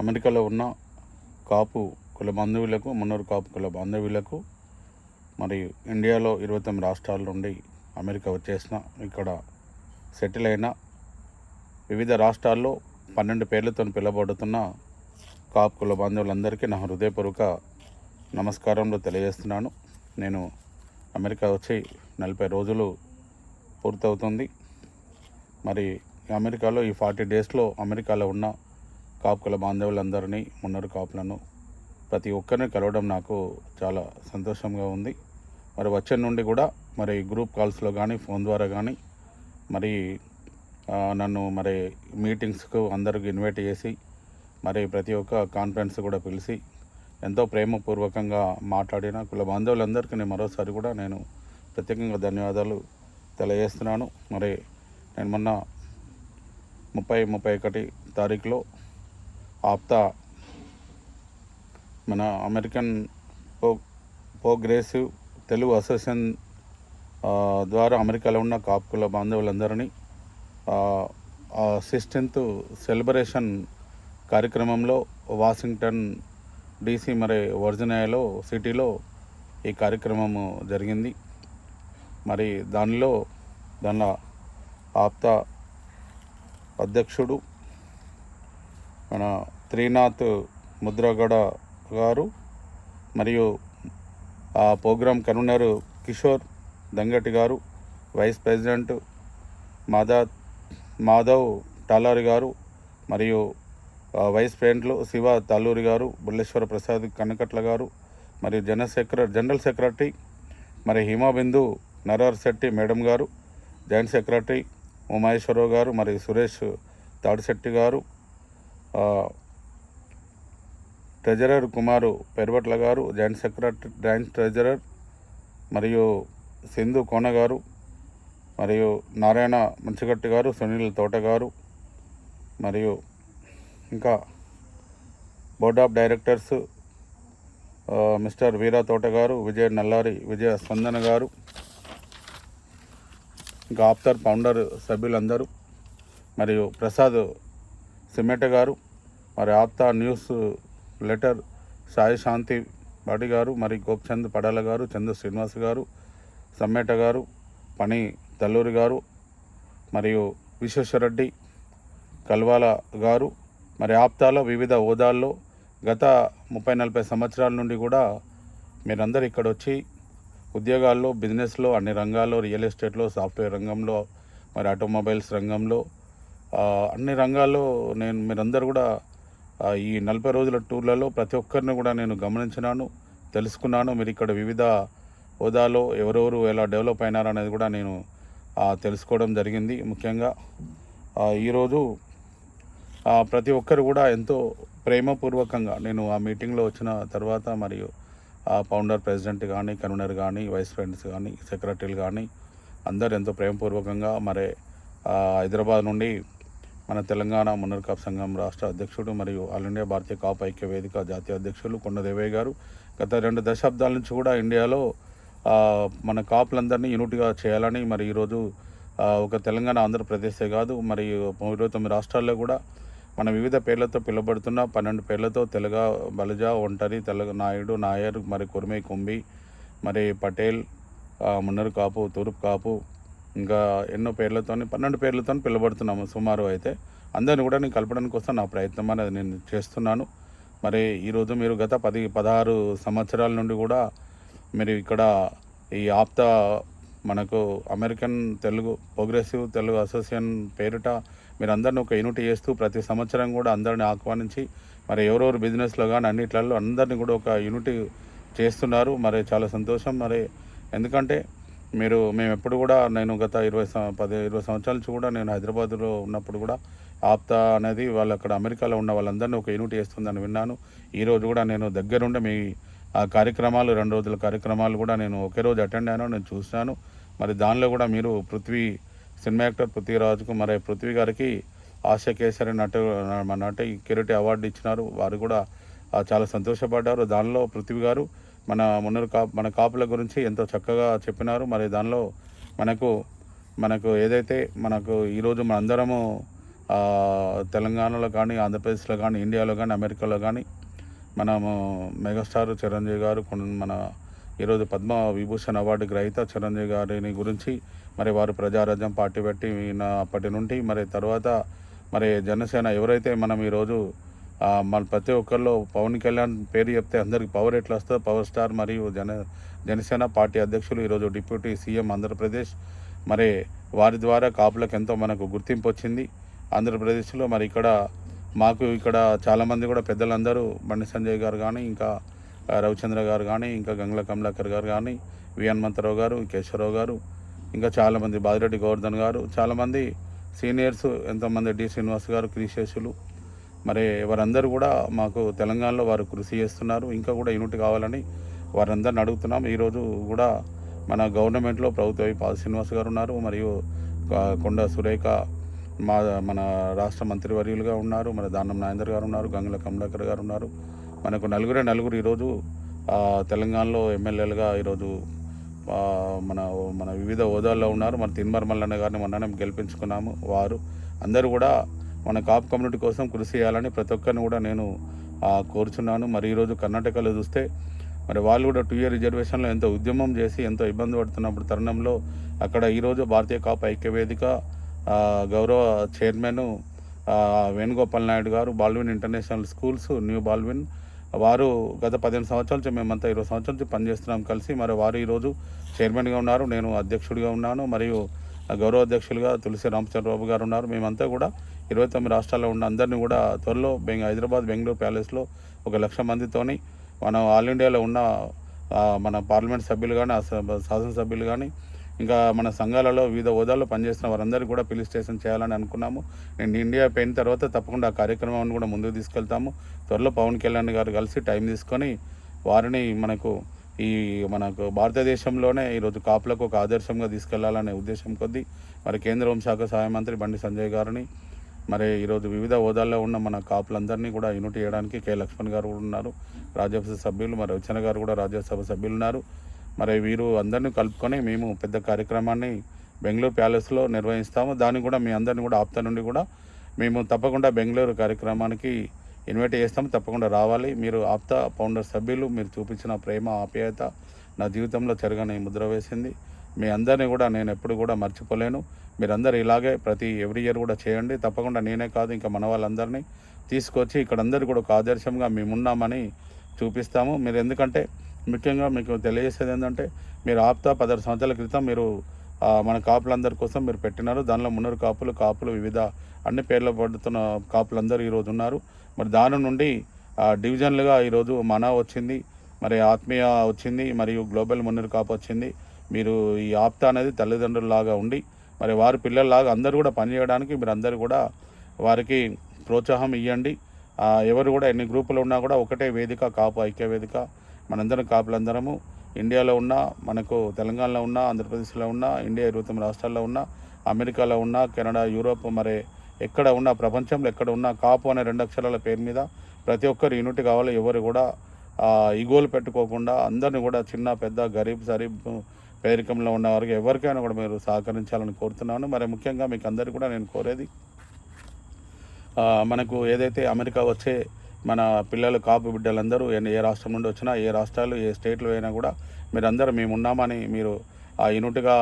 అమెరికాలో ఉన్న కాపు కుల బాంధవులకు మున్నూరు కాపు కుల బాంధవులకు మరియు ఇండియాలో ఇరవై తొమ్మిది రాష్ట్రాల నుండి అమెరికా వచ్చేసిన ఇక్కడ సెటిల్ అయిన వివిధ రాష్ట్రాల్లో పన్నెండు పేర్లతో పిలువబడుతున్న కాపు కుల బాంధవులందరికీ నా హృదయపూర్వక నమస్కారంలో తెలియజేస్తున్నాను. నేను అమెరికా వచ్చి నలభై రోజులు పూర్తవుతుంది. మరి అమెరికాలో ఈ ఫార్టీ డేస్లో అమెరికాలో ఉన్న కాపుకుల బాంధవులందరినీ మున్నరు కాపులను ప్రతి ఒక్కరిని కలవడం నాకు చాలా సంతోషంగా ఉంది. మరి వచ్చే నుండి కూడా మరి గ్రూప్ కాల్స్లో కానీ ఫోన్ ద్వారా కానీ మరి నన్ను మరి మీటింగ్స్కు అందరికి ఇన్వైట్ చేసి మరి ప్రతి ఒక్క కాన్ఫరెన్స్ కూడా పిలిచి ఎంతో ప్రేమపూర్వకంగా మాట్లాడిన కుల బాంధవులందరికీ నేను మరోసారి కూడా నేను ప్రత్యేకంగా ధన్యవాదాలు తెలియజేస్తున్నాను. మరి నేను మొన్న ముప్పై ముప్పై ఒకటి తారీఖులో ఆప్తా. మన అమెరికన్ పో ప్రోగ్రెసివ్ తెలుగు అసోసియేషన్ ద్వారా అమెరికాలో ఉన్న కాపుకుల బాంధవులందరినీ సిక్స్టీన్త్ సెలబ్రేషన్ కార్యక్రమంలో వాషింగ్టన్ డీసీ మరి వర్జినియాలో సిటీలో ఈ కార్యక్రమము జరిగింది. మరి దానిలో దానిలో ఆప్తా అధ్యక్షుడు మన త్రీనాథ్ ముద్రగడ గారు మరియు ఆ ప్రోగ్రాం కన్వీనర్ కిషోర్ దంగటి గారు వైస్ ప్రెసిడెంట్ మాదా మాధవ్ టాలారి గారు మరియు వైస్ ప్రెసిడెంట్లు శివ తాలూరి గారు బుల్లేశ్వర ప్రసాద్ కనకట్ల గారు మరియు జన సెక్ర జనరల్ సెక్రటరీ మరి హిమాబిందు నరార్ శెట్టి మేడం గారు జాయింట్ సెక్రటరీ ఉమాయేశ్వరరావు గారు మరియు సురేష్ తాడిశెట్టి గారు ట్రెజరర్ కుమారు పెరవట్ల గారు జాయింట్ సెక్రటరీ జాయింట్ ట్రెజరర్ మరియు సింధు కోన గారు మరియు నారాయణ మంచిగట్టి గారు సునీల్ తోట గారు మరియు ఇంకా board of directors mister Veera Thota గారు విజయ నల్లారి విజయ స్పందన గారు ఇంకా ఆప్తర్ ఫౌండర్ సభ్యులందరూ మరియు ప్రసాద్ సిమెట గారు మరి APTA newsletter Sai Shanti Badi గారు మరి గోప్చంద్ పడాల గారు చంద్ర శ్రీనివాస్ గారు సమ్మేట గారు పని తల్లూరి గారు మరియు విశ్వేశ్వరరెడ్డి కల్వాల గారు మరి ఆప్తాలో వివిధ హోదాల్లో గత ముప్పై నలభై సంవత్సరాల నుండి కూడా మీరందరూ ఇక్కడ వచ్చి ఉద్యోగాల్లో బిజినెస్లో అన్ని రంగాల్లో రియల్ ఎస్టేట్లో సాఫ్ట్వేర్ రంగంలో మరి ఆటోమొబైల్స్ రంగంలో అన్ని రంగాల్లో నేను మీరందరూ కూడా ఈ నలభై రోజుల టూర్లలో ప్రతి ఒక్కరిని కూడా నేను గమనించినాను తెలుసుకున్నాను. మీరు ఇక్కడ వివిధ హోదాలో ఎవరెవరు ఎలా డెవలప్ అయినారు అనేది కూడా నేను తెలుసుకోవడం జరిగింది ముఖ్యంగా. ఈరోజు ప్రతి ఒక్కరు కూడా ఎంతో ప్రేమపూర్వకంగా నేను ఆ మీటింగ్లో వచ్చిన తర్వాత మరియు ఫౌండర్ ప్రెసిడెంట్ కానీ కన్వీనర్ కానీ వైస్ ప్రెసిడెంట్స్ కానీ సెక్రటరీలు కానీ అందరు ఎంతో ప్రేమపూర్వకంగా మరి హైదరాబాద్ నుండి మన తెలంగాణ మున్నర్కాప్ సంఘం రాష్ట్ర అధ్యక్షుడు మరియు ఆల్ ఇండియా భారతీయ కాప్ ఐక్య వేదిక జాతీయ అధ్యక్షులు కొండదేవయ్య గారు. గత రెండు దశాబ్దాల నుంచి కూడా ఇండియాలో మన కాపులందరినీ యూనిట్గా చేయాలని మరి ఈరోజు ఒక తెలంగాణ ఆంధ్రప్రదేశే కాదు మరి ఇరవై తొమ్మిది రాష్ట్రాల్లో కూడా మన వివిధ పేర్లతో పిలువబడుతున్న పన్నెండు పేర్లతో తెలుగ బలజ ఒంటరి తెలగ నాయుడు నాయర్ మరి కుర్మే కుంబి మరి పటేల్ మున్నరు కాపు తూర్పు కాపు ఇంకా ఎన్నో పేర్లతోని పన్నెండు పేర్లతో పిలువబడుతున్నాము సుమారు అయితే. అందరిని కూడా నేను కలపడానికి కోసం నా ప్రయత్నం అనేది నేను చేస్తున్నాను. మరి ఈరోజు మీరు గత పది పదహారు సంవత్సరాల నుండి కూడా మీరు ఇక్కడ ఈ ఆప్త మనకు American Telugu progressive Telugu association పేరిట మీరు అందరిని ఒక యూనిట్ చేస్తూ ప్రతి సంవత్సరం కూడా అందరిని ఆహ్వానించి మరి ఎవరెవరు బిజినెస్లో కానీ అన్నిట్లలో అందరినీ కూడా ఒక యూనిట్ చేస్తున్నారు. మరి చాలా సంతోషం. మరి ఎందుకంటే మీరు మేము ఎప్పుడు కూడా నేను గత ఇరవై పది ఇరవై సంవత్సరాల నుంచి కూడా నేను హైదరాబాద్లో ఉన్నప్పుడు కూడా ఆప్తా అనేది వాళ్ళు అక్కడ అమెరికాలో ఉన్న వాళ్ళందరినీ ఒక యూనిట్ చేస్తుందని విన్నాను. ఈరోజు కూడా నేను దగ్గరుండి మీ ఆ కార్యక్రమాలు రెండు రోజుల కార్యక్రమాలు కూడా నేను ఒకే రోజు అటెండ్ అయినా నేను చూశాను. మరి దానిలో కూడా మీరు పృథ్వీ సినిమా యాక్టర్ పృథ్వీరాజుకు మరి పృథ్వీ గారికి ఆశ కేసరి నటు మన నటి కిరీటి అవార్డు ఇచ్చినారు. వారు కూడా చాలా సంతోషపడ్డారు. దానిలో పృథ్వీ గారు మన మున్నరు కా మన కాపుల గురించి ఎంతో చక్కగా చెప్పినారు. మరి దానిలో మనకు మనకు ఏదైతే మనకు ఈరోజు మనందరము తెలంగాణలో కానీ ఆంధ్రప్రదేశ్లో కానీ ఇండియాలో కానీ అమెరికాలో కానీ మనము మెగాస్టార్ చిరంజీవి గారు మన ఈరోజు పద్మ విభూషణ్ అవార్డు గ్రహీత చిరంజీవి గారిని గురించి మరి వారు ప్రజారాజ్యం పార్టీ పెట్టి అప్పటి నుండి మరి తర్వాత మరి జనసేన ఎవరైతే మనం ఈరోజు మన ప్రతి ఒక్కరిలో పవన్ కళ్యాణ్ పేరు చెప్తే అందరికి పవర్ ఎట్లా వస్తుందో పవర్ స్టార్ మరియు జన జనసేన పార్టీ అధ్యక్షులు ఈరోజు డిప్యూటీ సీఎం ఆంధ్రప్రదేశ్. మరి వారి ద్వారా కాపులకు ఎంతో మనకు గుర్తింపు వచ్చింది. ఆంధ్రప్రదేశ్లో మరి ఇక్కడ మాకు ఇక్కడ చాలామంది కూడా పెద్దలందరూ బండి సంజయ్ గారు కానీ ఇంకా రవిచంద్ర గారు కానీ ఇంకా గంగుల కమలాకర్ గారు కానీ వి హనుమంతరావు గారు కేశవరావు గారు ఇంకా చాలామంది బాదిరెడ్డి గోవర్ధన్ గారు చాలామంది సీనియర్స్ ఎంతోమంది డి శ్రీనివాస్ గారు క్రీశేషులు మరి వారందరూ కూడా మాకు తెలంగాణలో వారు కృషి చేస్తున్నారు. ఇంకా కూడా యూనిట్ కావాలని వారందరిని అడుగుతున్నాం. ఈరోజు కూడా మన గవర్నమెంట్లో ప్రభుత్వ పాద శ్రీనివాస్ గారు ఉన్నారు. మరియు కొండ సురేఖ మా మన రాష్ట్ర మంత్రివర్యులుగా ఉన్నారు. మన దానం నాయందర్ గారు ఉన్నారు. గంగుల కమలాకర్ గారు ఉన్నారు. మనకు నలుగురే నలుగురు ఈరోజు తెలంగాణలో ఎమ్మెల్యేలుగా ఈరోజు మన మన వివిధ హోదాల్లో ఉన్నారు. మన తిన్మర్ మల్లన్న గారిని మొన్ననే గెలిపించుకున్నాము వారు. అందరూ కూడా మన కాపు కమ్యూనిటీ కోసం కృషి చేయాలని ప్రతి ఒక్కరిని కూడా నేను కోరుచున్నాను. మరి ఈరోజు కర్ణాటకలో చూస్తే మరి వాళ్ళు కూడా టూ ఇయర్ రిజర్వేషన్లో ఎంతో ఉద్యమం చేసి ఎంతో ఇబ్బంది పడుతున్నప్పుడు తరుణంలో అక్కడ ఈరోజు భారతీయ కాపు ఐక్యవేదిక గౌరవ చైర్మన్ వేణుగోపాల్ నాయుడు గారు Baldwin international schools new Baldwin వారు గత పదిహేను సంవత్సరాల నుంచి మేమంతా ఇరవై సంవత్సరాల నుంచి పనిచేస్తున్నాం కలిసి మరి వారు ఈరోజు చైర్మన్గా ఉన్నారు నేను అధ్యక్షుడిగా ఉన్నాను మరియు గౌరవ అధ్యక్షులుగా తులసి రామచంద్రబాబు గారు ఉన్నారు. మేమంతా కూడా ఇరవై తొమ్మిది రాష్ట్రాల్లో ఉన్న అందరినీ కూడా త్వరలో బెంగ హైదరాబాద్ బెంగళూరు ప్యాలెస్లో ఒక లక్ష మందితోని మనం ఆల్ ఇండియాలో ఉన్న మన పార్లమెంట్ సభ్యులు కానీ శాసనసభ్యులు కానీ ఇంకా మన సంఘాలలో వివిధ హోదాల్లో పనిచేస్తున్న వారందరికీ కూడా పిలి స్టేషన్ చేయాలని అనుకున్నాము. నేను ఇండియా పోయిన తర్వాత తప్పకుండా ఆ కార్యక్రమాన్ని కూడా ముందుకు తీసుకెళ్తాము. త్వరలో పవన్ కళ్యాణ్ గారు కలిసి టైం తీసుకొని వారిని మనకు ఈ మనకు భారతదేశంలోనే ఈరోజు కాపులకు ఒక ఆదర్శంగా తీసుకెళ్ళాలనే ఉద్దేశం కొద్దీ మరి కేంద్ర హోంశాఖ సహాయ మంత్రి బండి సంజయ్ గారిని మరి ఈరోజు వివిధ హోదాల్లో ఉన్న మన కాపులందరినీ కూడా యూనిట్ చేయడానికి కె లక్ష్మణ్ గారు కూడా ఉన్నారు. రాజ్యసభ సభ్యులు మరి రచన గారు కూడా రాజ్యసభ సభ్యులు ఉన్నారు. మరి వీరు అందరినీ కలుపుకొని మేము పెద్ద కార్యక్రమాన్ని బెంగళూరు ప్యాలెస్లో నిర్వహిస్తాము. దాన్ని కూడా మీ అందరిని కూడా ఆప్త నుండి కూడా మేము తప్పకుండా బెంగళూరు కార్యక్రమానికి ఇన్వైట్ చేస్తాము. తప్పకుండా రావాలి. మీరు ఆప్త ఫౌండర్ సభ్యులు మీరు చూపించిన ప్రేమ ఆప్యాయత నా జీవితంలో చెరగని ముద్ర వేసింది. మీ అందరినీ కూడా నేను ఎప్పుడు కూడా మర్చిపోలేను. మీరందరూ ఇలాగే ప్రతి ఎవ్రీ ఇయర్ కూడా చేయండి. తప్పకుండా నేనే కాదు ఇంకా మన వాళ్ళందరినీ తీసుకొచ్చి ఇక్కడ అందరు కూడా ఒక ఆదర్శంగా మేమున్నామని చూపిస్తాము. మీరు ఎందుకంటే ముఖ్యంగా మీకు తెలియజేసేది ఏంటంటే మీరు ఆప్తా పదహారు సంవత్సరాల క్రితం మీరు మన కాపులందరి కోసం మీరు పెట్టినారు. దానిలో మున్నూరు కాపులు కాపులు వివిధ అన్ని పేర్లు పడుతున్న కాపులందరూ ఈరోజు ఉన్నారు. మరి దాని నుండి డివిజన్లుగా ఈరోజు మన వచ్చింది మరి ఆత్మీయ వచ్చింది మరియు గ్లోబల్ మున్నూరు కాపు వచ్చింది. మీరు ఈ ఆప్త అనేది తల్లిదండ్రులలాగా ఉండి మరి వారి పిల్లల్లాగా అందరూ కూడా పనిచేయడానికి మీరు అందరూ కూడా వారికి ప్రోత్సాహం ఇవ్వండి ఎవరు కూడా ఎన్ని గ్రూపులు ఉన్నా కూడా ఒకటే వేదిక కాపు ఐక్య వేదిక. మనందరం కాపులందరము ఇండియాలో ఉన్న మనకు తెలంగాణలో ఉన్న ఆంధ్రప్రదేశ్లో ఉన్న ఇండియా ఇరవై తొమ్మిది రాష్ట్రాల్లో ఉన్న అమెరికాలో ఉన్న కెనడా యూరోప్ మరి ఎక్కడ ఉన్న ప్రపంచంలో ఎక్కడ ఉన్న కాపు అనే రెండు అక్షరాల పేరు మీద ప్రతి ఒక్కరు యూనిట్ కావాలి. ఎవరు కూడా ఆ, ఈగోలు పెట్టుకోకుండా అందరిని కూడా చిన్న పెద్ద గరీబ్ సరీబ్ పేరికంలో ఉన్న వారికి ఎవరికైనా కూడా మీరు సహకరించాలని కోరుతున్నాను. మరి ముఖ్యంగా మీకు అందరికీ కూడా నేను కోరేది మనకు ఏదైతే అమెరికా వచ్చే మన పిల్లలు కాపు బిడ్డలందరూ ఏ- ఏ రాష్ట్రం నుండి వచ్చినా ఏ రాష్ట్రాలు ఏ స్టేట్లు అయినా కూడా మీరందరూ మేము ఉన్నామని మీరు ఆ యూనిట్గా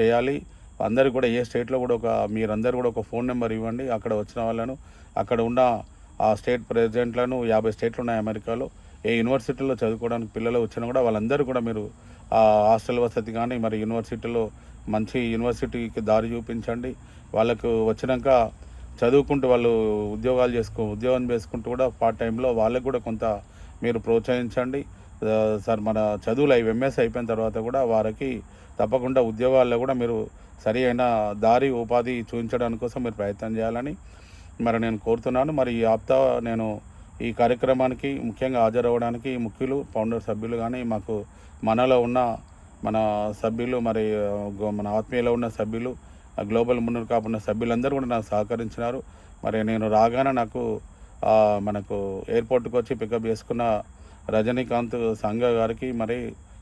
చేయాలి. అందరు కూడా ఏ స్టేట్లో కూడా ఒక మీరందరూ కూడా ఒక ఫోన్ నెంబర్ ఇవ్వండి. అక్కడ వచ్చిన వాళ్ళను అక్కడ ఉన్న ఆ స్టేట్ ప్రెసిడెంట్లను యాభై స్టేట్లు ఉన్నాయి అమెరికాలో. ఏ యూనివర్సిటీలో చదువుకోవడానికి పిల్లలు వచ్చినా కూడా వాళ్ళందరూ కూడా మీరు హాస్టల్ వసతి కానీ మరి యూనివర్సిటీలో మంచి యూనివర్సిటీకి దారి చూపించండి. వాళ్ళకు వచ్చినాక చదువుకుంటూ వాళ్ళు ఉద్యోగాలు చేసుకో ఉద్యోగం చేసుకుంటూ కూడా పార్ట్ టైంలో వాళ్ళకు కూడా కొంత మీరు ప్రోత్సహించండి. సార్ మన చదువులు అవి ఎంఎస్ అయిపోయిన తర్వాత కూడా వారికి తప్పకుండా ఉద్యోగాల్లో కూడా మీరు సరి అయిన దారి ఉపాధి చూపించడానికి కోసం మీరు ప్రయత్నం చేయాలని మరి నేను కోరుతున్నాను. మరి ఈ ఆప్తా నేను ఈ కార్యక్రమానికి ముఖ్యంగా హాజరవ్వడానికి ముఖ్యులు ఫౌండర్ సభ్యులు కానీ మాకు మనలో ఉన్న మన సభ్యులు మరి గో- మన ఆత్మీయలో ఉన్న సభ్యులు ఆ గ్లోబల్ మున్నూరు కాపున్న సభ్యులందరూ కూడా నాకు సహకరించినారు. మరి నేను రాగానే నాకు మనకు ఎయిర్పోర్ట్కి వచ్చి పికప్ చేసుకున్న రజనీకాంత్ సంఘ గారికి మరి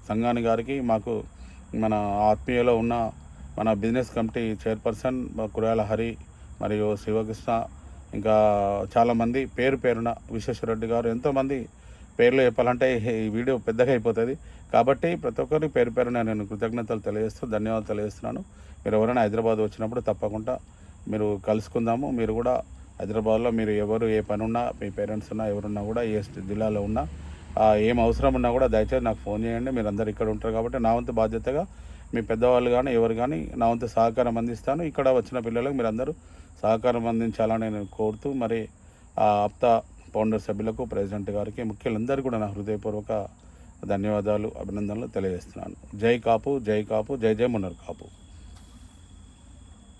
సంఘాని గారికి మాకు మన ఆత్మీయలో ఉన్న మన business committee chairperson Kurala Hari మరియు శివకృష్ణ ఇంకా చాలామంది పేరు పేరున విశ్వేశ్వరరెడ్డి గారు ఎంతోమంది పేర్లు చెప్పాలంటే ఈ వీడియో పెద్దగా అయిపోతుంది. కాబట్టి ప్రతి ఒక్కరి పేరు పేరున నేను కృతజ్ఞతలు తెలియజేస్తూ ధన్యవాదాలు తెలియజేస్తున్నాను. మీరు ఎవరైనా హైదరాబాద్ వచ్చినప్పుడు తప్పకుండా మీరు కలుసుకుందాము. మీరు కూడా హైదరాబాద్లో మీరు ఎవరు ఏ పని ఉన్నా మీ పేరెంట్స్ ఉన్నా ఎవరున్నా కూడా ఏ జిల్లాలో ఉన్నా ఏం అవసరం ఉన్నా కూడా దయచేసి నాకు ఫోన్ చేయండి. మీరు అందరు ఇక్కడ ఉంటారు కాబట్టి నా వంతు బాధ్యతగా మీ పెద్దవాళ్ళు కానీ ఎవరు కానీ నా వంతు సహకారం అందిస్తాను. ఇక్కడ వచ్చిన పిల్లలకు మీరు అందరూ సహకారం అందించాలని నేను కోరుతూ మరి ఆ ఆప్తా ఫౌండర్ సభ్యులకు ప్రెసిడెంట్ గారికి ముఖ్యులందరికీ కూడా నా హృదయపూర్వక ధన్యవాదాలు అభినందనలు తెలియజేస్తున్నాను. జై కాపు జై కాపు జై జై మున్నర్ కాపు.